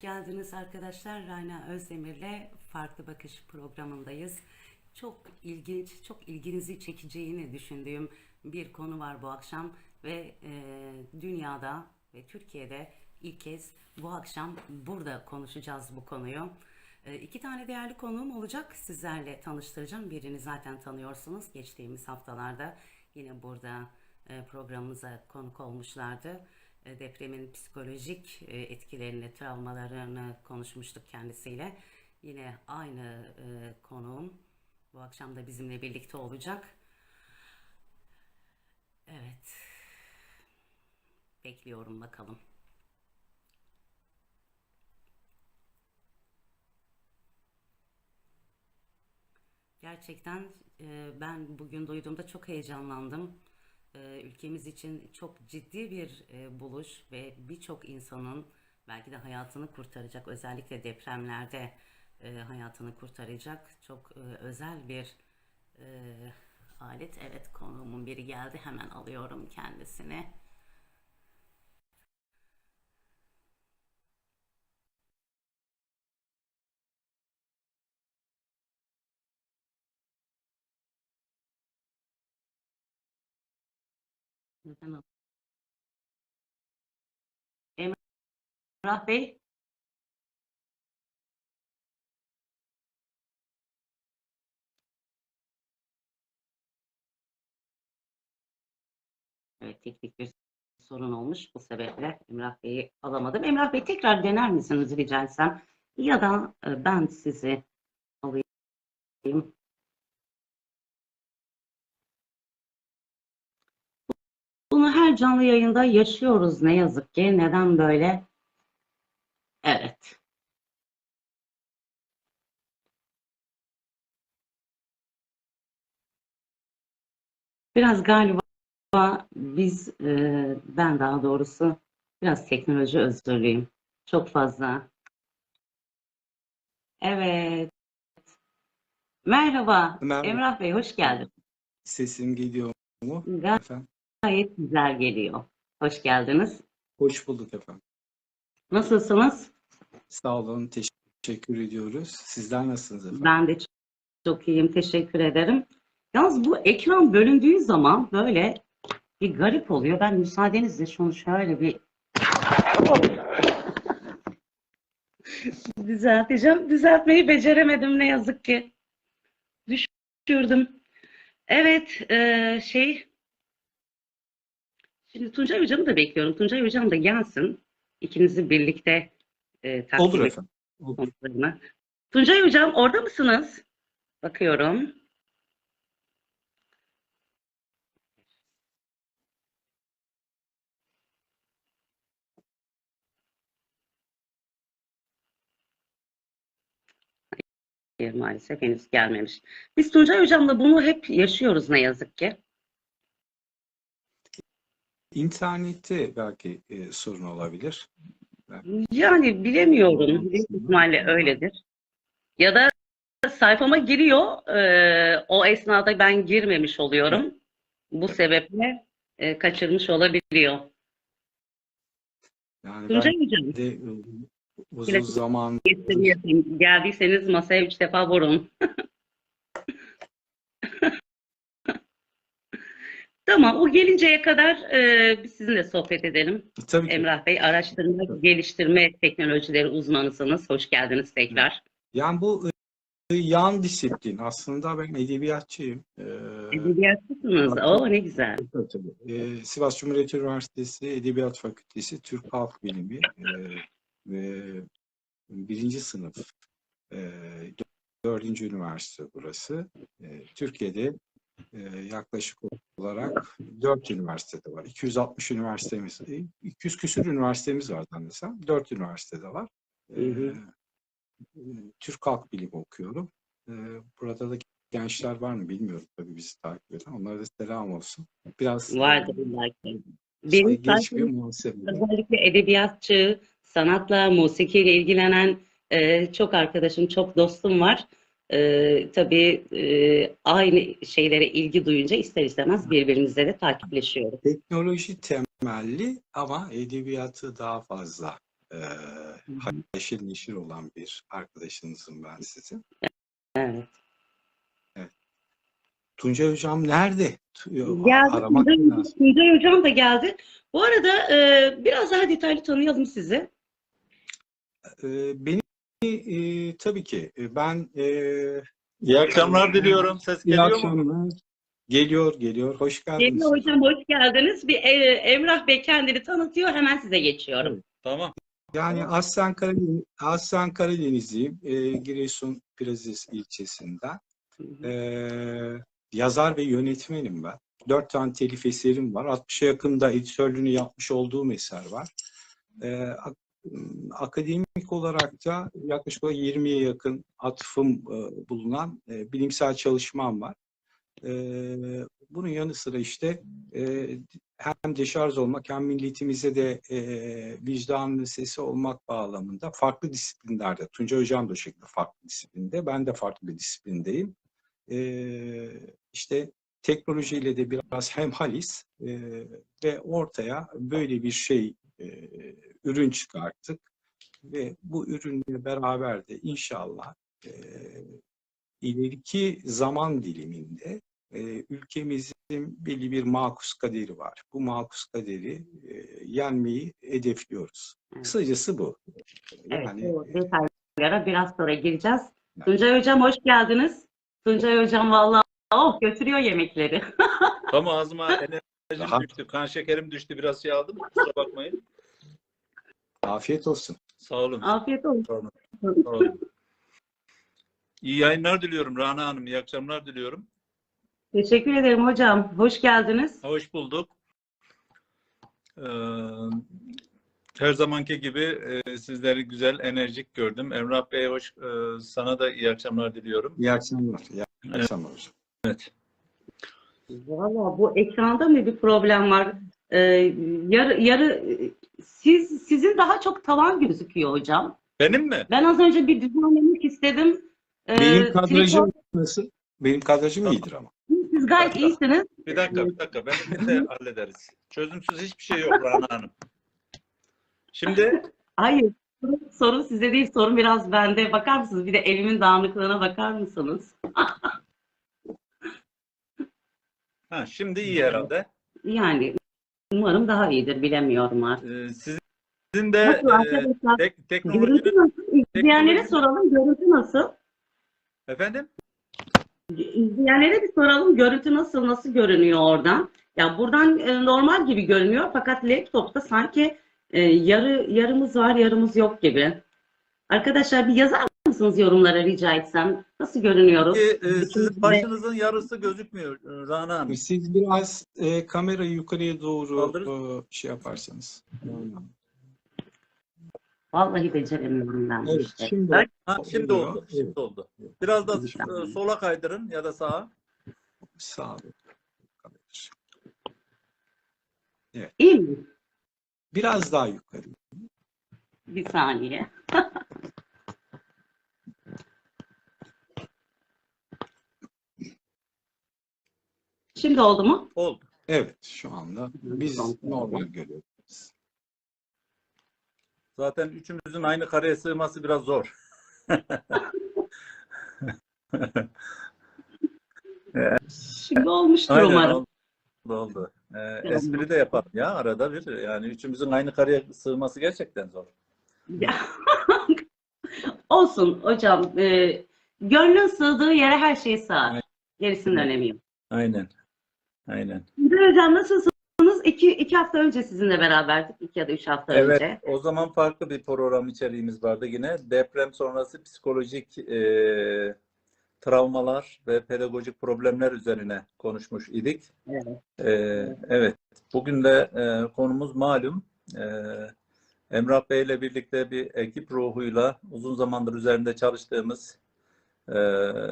geldiniz arkadaşlar. Rana Özdemir'le Farklı Bakış programındayız. Çok ilginç, çok ilginizi çekeceğini düşündüğüm bir konu var bu akşam ve e, dünyada ve Türkiye'de ilk kez bu akşam burada konuşacağız bu konuyu. E, iki tane değerli konuğum olacak. Sizlerle tanıştıracağım. Birini zaten tanıyorsunuz. Geçtiğimiz haftalarda yine burada e, programımıza konuk olmuşlardı. E, Depremin psikolojik e, etkilerini, travmalarını konuşmuştuk kendisiyle. Yine aynı e, konuğum bu akşam da bizimle birlikte olacak. Evet. Bekliyorum bakalım. Gerçekten ben bugün duyduğumda çok heyecanlandım. E, ülkemiz için çok ciddi bir e, buluş ve birçok insanın belki de hayatını kurtaracak, özellikle depremlerde e, hayatını kurtaracak çok özel bir alet. Evet, konuğumun biri geldi. Hemen alıyorum kendisini. Neden Emrah Bey, evet teknik bir sorun olmuş. Bu sebeple Emrah Bey'i alamadım. Emrah Bey tekrar dener misiniz rica etsem? Ya da e, ben sizi alayım. Bunu her canlı yayında yaşıyoruz ne yazık ki. Neden böyle? Evet. Biraz galiba biz, e, ben daha doğrusu biraz teknoloji özürlüyüm. Çok fazla. Evet. Merhaba. Merhaba. Emrah Bey hoş geldin. Sesim geliyor mu Gayet efendim? Güzel geliyor. Hoş geldiniz. Hoş bulduk efendim. Nasılsınız? Sağ olun, teşekkür ediyoruz. Sizler nasılsınız efendim? Ben de çok, çok iyiyim. Teşekkür ederim. Yalnız bu ekran bölündüğü zaman böyle bir garip oluyor. Ben müsaadenizle şunu şöyle bir düzelteceğim. Düzeltmeyi beceremedim ne yazık ki. Düşürdüm. Evet, e, şey şimdi Tuncay Hocam'ı da bekliyorum. Tuncay Hocam da gelsin. İkinizi birlikte e, takip Olur efendim. Olur. Tuncay Hocam orada mısınız? Bakıyorum. Hayır, maalesef henüz gelmemiş. Biz Tuncay Hocam'la bunu hep yaşıyoruz ne yazık ki. İnternette belki e, sorun olabilir. Yani bilemiyorum. Büyük ihtimalle öyledir. Ya da sayfama giriyor. e, o esnada ben girmemiş oluyorum. Bu sebeple e, kaçırmış olabiliyor. Yani Tuncay Hocam, de e, uzun zaman. Geldiyseniz masaya üç defa vurun. Tamam, o gelinceye kadar e, biz sizinle sohbet edelim. tabii ki Emrah Bey, araştırma, geliştirme teknolojileri uzmanısınız. Hoş geldiniz tekrar. yani bu e, yan disiplin aslında ben edebiyatçıyım. E, Edebiyatçısınız. Oo ne güzel. tabii, tabii. E, Sivas Cumhuriyet Üniversitesi Edebiyat Fakültesi Türk Halk Bilimi e, ve birinci sınıf e, dördüncü üniversite burası. E, Türkiye'de yaklaşık olarak dört üniversitede var. 260 üniversitemiz, e, 200 küsür üniversitemiz var zannedersem. Dört üniversitede var. E, Hı hı. e, Türk Halk Bilimi okuyorum. E, burada da gençler var mı bilmiyorum tabii bizi takip eden. Onlara da selam olsun. Biraz e, Vardır illaki. Benim şey, muhasebe. özellikle edebiyatçı, sanatla, musikiyle ilgilenen e, çok arkadaşım, çok dostum var. E, tabii e, aynı şeylere ilgi duyunca ister istemez birbirimizle de takipleşiyoruz. Teknoloji temelli ama edebiyatı daha fazla e, haşir neşir olan bir arkadaşınızım ben sizin. Evet. Tuncay Hocam nerede? Tu- Geldi. Aramak Tuncay, lazım. Tuncay Hocam da geldi. Bu arada e, biraz daha detaylı tanıyalım sizi. Ee, beni e, tabii ki ben e, İyi akşamlar diliyorum. Ses iyi geliyor mu? akşamlar. Geliyor, geliyor. Hoş geldiniz. Geliyor hocam hoş geldiniz. Bir e, Emrah Bey kendini tanıtıyor. Hemen size geçiyorum. Tamam. Yani Aslan Karadeniz, Aslan Karadenizliyim. E, Giresun Prazes ilçesinden. E, yazar ve yönetmenim ben. Dört tane telif eserim var. 60'a yakında editörlüğünü yapmış olduğum eser var. E, akademik olarak da yaklaşık olarak 20'ye yakın atıfım e, bulunan e, bilimsel çalışmam var. E, bunun yanı sıra işte hem deşarj olmak hem milletimize de vicdanlı sesi olmak bağlamında farklı disiplinlerde, Tuncay Hocam da şekilde farklı disiplinde, ben de farklı bir disiplindeyim. İşte teknolojiyle de biraz hemhaliz ve ortaya böyle bir şey, ürün çıkarttık ve bu ürünle beraber de inşallah e, ileriki zaman diliminde e, ülkemizin belli bir makus kaderi var. Bu makus kaderi e, yenmeyi hedefliyoruz. Evet. Kısacası bu. Evet, Yani bu detaylara biraz sonra gireceğiz. Evet. Tuncay Hocam hoş geldiniz. Tuncay Hocam vallahi oh götürüyor yemekleri. Tam ağzıma enerjim düştü. Kan şekerim düştü. Biraz şey aldım. Kusura bakmayın. Afiyet olsun. Sağ olun. Afiyet olsun. Sağ olun. Sağ olun. İyi yayınlar diliyorum Rana Hanım. İyi akşamlar diliyorum. Teşekkür ederim hocam. Hoş geldiniz. Hoş bulduk. Ee, her zamanki gibi e, sizleri güzel, enerjik gördüm. Emrah Bey hoş. e, sana da iyi akşamlar diliyorum. İyi akşamlar. İyi akşamlar hocam. Evet. Valla bu ekranda mı bir problem var? Ee, yarı, yarı siz sizin daha çok tavan gözüküyor hocam. Benim mi? Ben az önce bir düzenlemek istedim. Ee, Benim kadrajım nasıl? Benim kadrajım Tamam. iyidir ama. siz gayet iyisiniz. Bir dakika, bir dakika. Ben de hallederiz. Çözümsüz hiçbir şey yok Rana Hanım. Şimdi Hayır. sorun- size değil, sorun biraz bende. Bakar mısınız? Bir de elimin dağınıklığına bakar mısınız? ha şimdi iyi herhalde. Yani umarım daha iyidir, bilemiyorum artık. Ee, sizin de Nasıl e, arkadaşlar? tek, Görüntü nasıl? İzleyenlere teknoloji- soralım, görüntü nasıl? efendim İzleyenlere bir soralım, görüntü nasıl, nasıl görünüyor oradan? Ya buradan e, normal gibi görünüyor fakat laptopta sanki e, yarı yarımız var, yarımız yok gibi. Arkadaşlar bir yazar mısınız yorumlara rica etsem? Nasıl görünüyoruz? E, İkimiz sizin de- başınızın yarısı gözükmüyor e, Rana Hanım. Siz biraz e, kamerayı yukarıya doğru Kaldırın. e, şey yaparsanız. Vallahi beceremiyorum ben Evet, işte. şimdi Ha, şimdi oldu. evet. Şimdi oldu. Biraz da e, sola kaydırın ya da sağa. sağ olun. İyi mi? Biraz daha yukarı. Bir saniye. Şimdi oldu mu? Oldu. Evet, şu anda biz normal görüyoruz. Zaten üçümüzün aynı kareye sığması biraz zor. Şimdi olmuştur Aynen umarım. oldu. oldu. E, espri de yapalım ya arada bir. Yani üçümüzün aynı kareye sığması gerçekten zor. Olsun hocam. E, gönlün sığdığı yere her şey sığar. Gerisinin önemi yok. Aynen. Aynen. Müdür hocam nasılsınız? İki, iki hafta önce sizinle beraberdik. İki ya da üç hafta Evet, önce. o zaman farklı bir program içeriğimiz vardı yine. Deprem sonrası psikolojik e, travmalar ve pedagojik problemler üzerine konuşmuş idik. Evet. E, evet, bugün de e, konumuz malum. E, Emrah Bey ile birlikte bir ekip ruhuyla uzun zamandır üzerinde çalıştığımız e,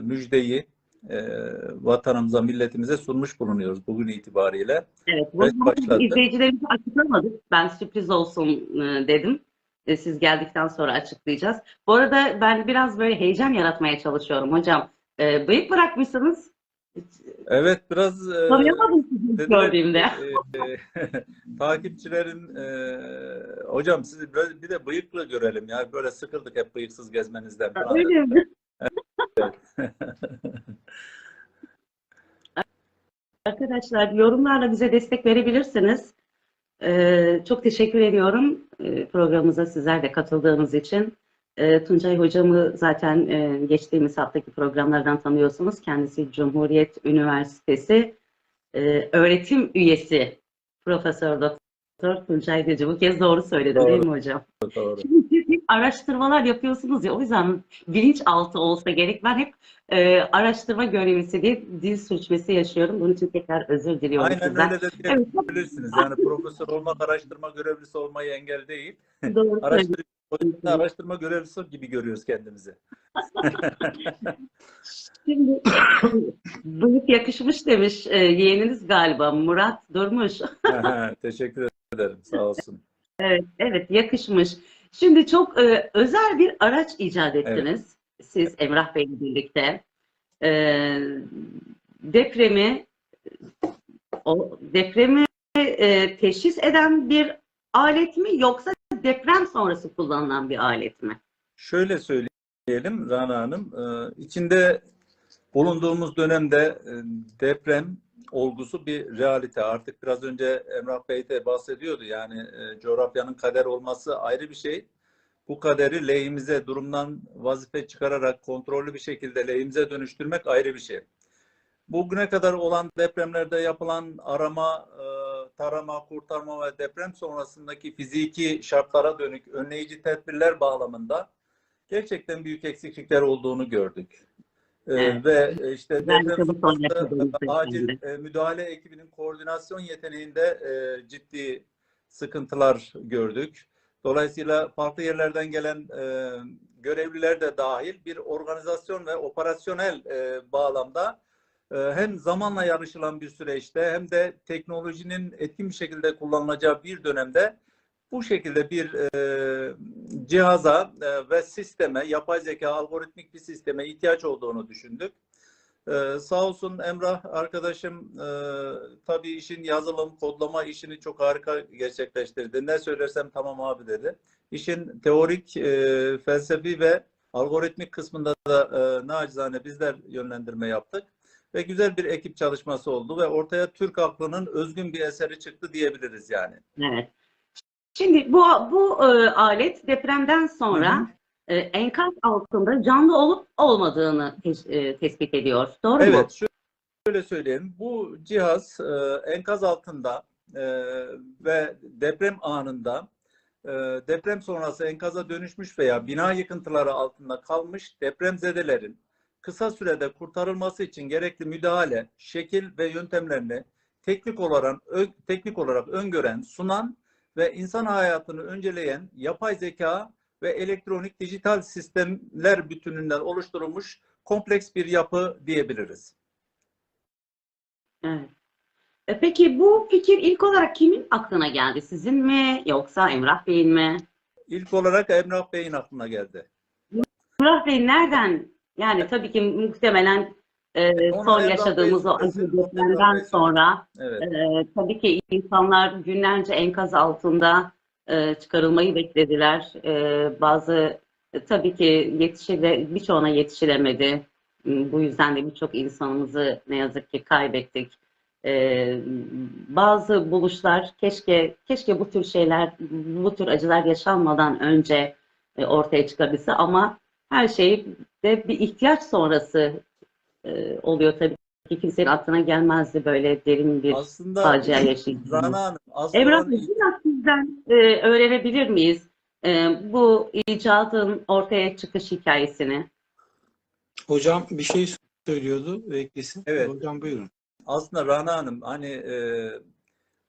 müjdeyi e, vatanımıza, milletimize sunmuş bulunuyoruz bugün itibariyle. Evet, Evet, başladı. izleyicilerimize açıklamadık. Ben sürpriz olsun e, dedim. E, Siz geldikten sonra açıklayacağız. Bu arada ben biraz böyle heyecan yaratmaya çalışıyorum hocam. E, bıyık bırakmışsınız. Evet biraz e, Tanıyamadım sizi gördüğümde. ki, e, takipçilerin e, hocam sizi böyle bir de bıyıklı görelim ya böyle sıkıldık hep bıyıksız gezmenizden. Öyle mi? Arkadaşlar yorumlarla bize destek verebilirsiniz. Ee, çok teşekkür ediyorum e, programımıza sizler de katıldığınız için. Ee, Tuncay hocamı zaten e, geçtiğimiz haftaki programlardan tanıyorsunuz. Kendisi Cumhuriyet Üniversitesi e, öğretim üyesi Profesör Doktor Tuncay Dece. Bu kez doğru söyledim Doğru. değil mi hocam? Doğru. Şimdi siz hep araştırmalar yapıyorsunuz ya o yüzden bilinçaltı olsa gerek. Ben hep e, araştırma görevlisi diye dil sürçmesi yaşıyorum. Bunun için tekrar özür diliyorum Aynen sizden. öyle de Evet. Yani profesör olmak araştırma görevlisi olmayı engel değil. doğru. Araştırma, o yüzden araştırma görevlisi gibi görüyoruz kendimizi. Şimdi bıyık yakışmış demiş e, yeğeniniz galiba Murat Durmuş. Teşekkür ederim. Sağ olsun. Evet, evet yakışmış. Şimdi çok e, özel bir araç icat ettiniz. Siz Emrah Bey'le birlikte. E, depremi o depremi e, teşhis eden bir alet mi yoksa deprem sonrası kullanılan bir alet mi? Şöyle söyleyelim Rana Hanım. e, içinde bulunduğumuz dönemde e, deprem olgusu bir realite. Artık biraz önce Emrah Bey de bahsediyordu. Yani e, coğrafyanın kader olması ayrı bir şey. Bu kaderi lehimize, durumdan vazife çıkararak kontrollü bir şekilde lehimize dönüştürmek ayrı bir şey. Bugüne kadar olan depremlerde yapılan arama, e, tarama, kurtarma ve deprem sonrasındaki fiziki şartlara dönük önleyici tedbirler bağlamında gerçekten büyük eksiklikler olduğunu gördük. E, Evet. Ve e, işte deprem sonrası acil e, müdahale ekibinin koordinasyon yeteneğinde e, ciddi sıkıntılar gördük. Dolayısıyla farklı yerlerden gelen e, görevliler de dahil bir organizasyon ve operasyonel e, bağlamda hem zamanla yarışılan bir süreçte hem de teknolojinin etkin bir şekilde kullanılacağı bir dönemde bu şekilde bir e, cihaza e, ve sisteme, yapay zeka, algoritmik bir sisteme ihtiyaç olduğunu düşündük. Ee, sağ olsun Emrah arkadaşım e, tabii işin yazılım, kodlama işini çok harika gerçekleştirdi. Ne söylersem tamam abi dedi. İşin teorik, e, felsefi ve algoritmik kısmında da e, nacizane bizler yönlendirme yaptık. Ve güzel bir ekip çalışması oldu ve ortaya Türk aklının özgün bir eseri çıktı diyebiliriz yani. Evet. Şimdi bu bu e, alet depremden sonra e, enkaz altında canlı olup olmadığını tes- e, tespit ediyor. Doğru mu? Evet, şö- şöyle söyleyeyim. Bu cihaz e, enkaz altında e, ve deprem anında e, deprem sonrası enkaza dönüşmüş veya bina yıkıntıları altında kalmış depremzedelerin kısa sürede kurtarılması için gerekli müdahale, şekil ve yöntemlerini teknik olarak teknik olarak öngören, sunan ve insan hayatını önceleyen yapay zeka ve elektronik dijital sistemler bütününden oluşturulmuş kompleks bir yapı diyebiliriz. Evet. E, peki bu fikir ilk olarak kimin aklına geldi? Sizin mi yoksa Emrah Bey'in mi? İlk olarak Emrah Bey'in aklına geldi. Emrah Bey nereden? Yani tabii ki muhtemelen e, Onu son yaşadığımız o acı depremden sonra Evet. Ee, tabii ki insanlar günlerce enkaz altında e, çıkarılmayı beklediler. Ee, bazı e, tabii ki yetişile, birçoğuna yetişilemedi. Bu yüzden de birçok insanımızı ne yazık ki kaybettik. Ee, bazı buluşlar keşke keşke bu tür şeyler, bu tür acılar yaşanmadan önce e, ortaya çıkabilse ama her şey de bir ihtiyaç sonrası e, oluyor tabii ki kimsenin aklına gelmezdi böyle derin bir Aslında facia yaşayacağımız. Rana Hanım aslında Emrah Bey biraz sizden e, öğrenebilir miyiz e, bu icadın ortaya çıkış hikayesini? Hocam bir şey söylüyordu. Eklesin. Evet. Hocam buyurun. aslında Rana Hanım hani e,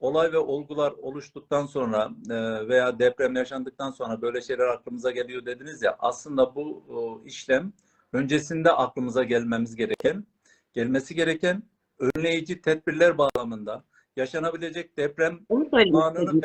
olay ve olgular oluştuktan sonra e, veya deprem yaşandıktan sonra böyle şeyler aklımıza geliyor dediniz ya aslında bu işlem öncesinde aklımıza gelmemiz gereken gelmesi gereken önleyici tedbirler bağlamında yaşanabilecek deprem anını